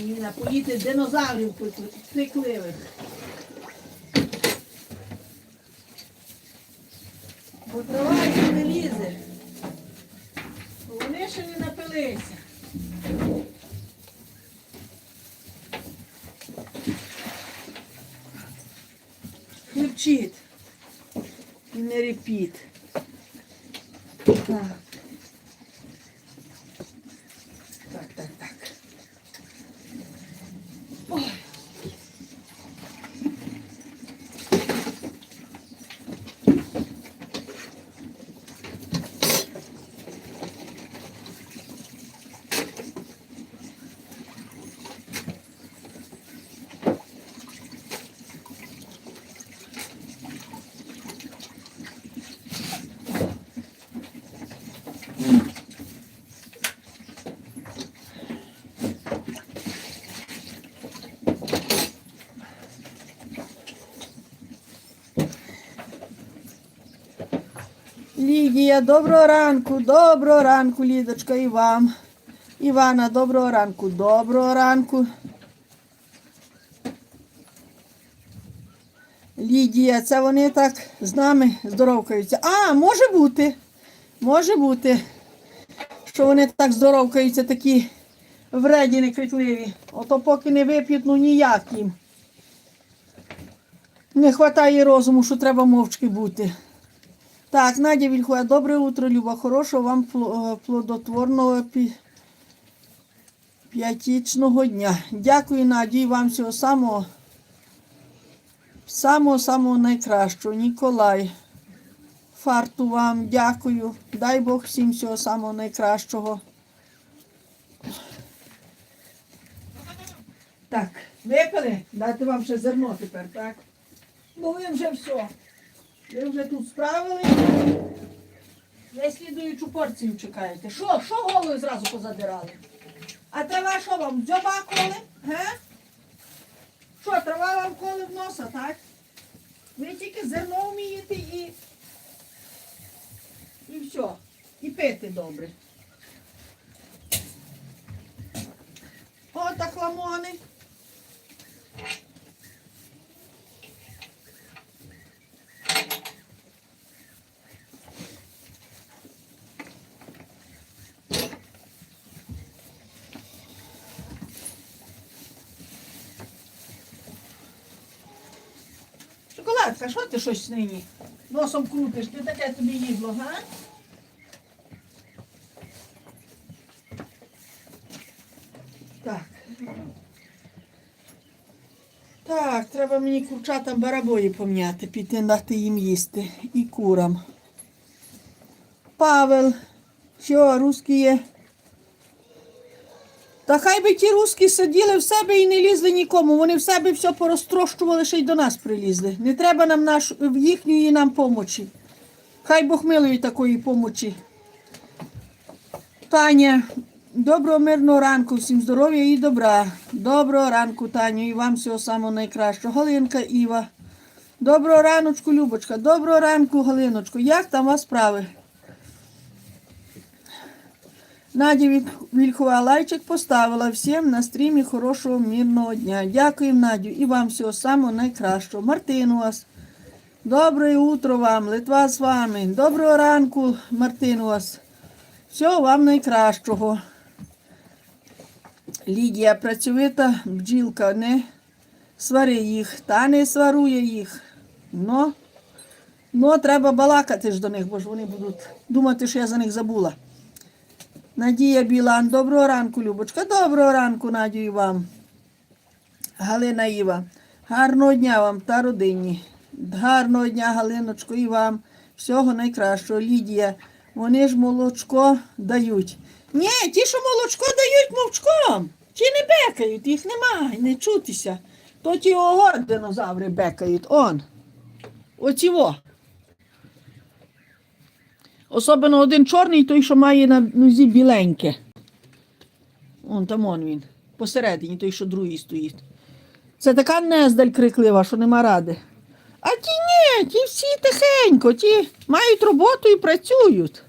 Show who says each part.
Speaker 1: мені напоїти динозаврів крикливих. Бо їм не лізе. Вони ще не напилися. Хлебчить. І не репіт. Так, Лідія, доброго ранку, доброго ранку, Лідочка, і вам. Івана, доброго ранку, доброго ранку. Лідія, це вони так з нами здоровкаються. А, може бути. Може бути, що вони так здоровкаються, такі вреді некрикливі. Ото поки не вип'ють, ну ніяк їм. Не вистачає розуму, що треба мовчки бути. Так, Надя Вільхова, добре утро, Люба. Хорошого вам е, плодотворного п'ятічного дня. Дякую, Надю, і вам всього самого, самого, самого найкращого. Ніколай. Фарту вам, дякую. Дай Бог всім всього самого найкращого. Так, випили? Дайте вам ще зерно тепер, так? Бо ви вже все. Ви вже тут справили. Ви слідуючу порцію чекаєте. Що? Що голови зразу позадирали? А трава що вам? Дзьоба коли? Ге? Що, трава вам коли в носа, так? Ви тільки зерно вмієте і. І все. І пити добре. О, так ламони. Шоколадка, що ти щось нині? Носом крутиш, ти таке тобі їдло, га? Так. Так, треба мені курчатам барабої пом'яти, піти дати їм їсти. І курам. Павел, що, русські є? Та хай би ті русські сиділи в себе і не лізли нікому. Вони в себе все порозтрощували, ще й до нас прилізли. Не треба нам наш, їхньої нам помочі. Хай Бог милує такої помочі. Таня, доброго мирного ранку, всім здоров'я і добра. Доброго ранку, Таню, і вам всього самого найкращого. Галинка Іва. Доброго раночку, Любочка. Доброго ранку, Галиночко. Як там вас справи? Надя Віль- Вільхова лайчик поставила всім на стрімі хорошого мирного дня. Дякую, Надю, і вам всього самого найкращого. Мартин у вас. Добре утро вам, Литва з вами. Доброго ранку, Мартин у вас. Всього вам найкращого. Лідія працьовита бджілка, не свари їх, та не сварує їх. Ну, ну, треба балакати ж до них, бо ж вони будуть думати, що я за них забула. Надія Білан, доброго ранку, Любочка. Доброго ранку, Надю, і вам. Галина Іва. Гарного дня вам та родині. Гарного дня, Галиночко, і вам. Всього найкращого. Лідія. Вони ж молочко дають. Ні, ті, що молочко дають мовчком. Ті не бекають, їх немає, не чутися. То ті ого динозаври бекають. Он. Оці во. Особливо один чорний, той, що має на нозі біленьке. Вон там он він. Посередині, той, що другий стоїть. Це така нездаль криклива, що нема ради. А ті ні, ті всі тихенько, ті мають роботу і працюють.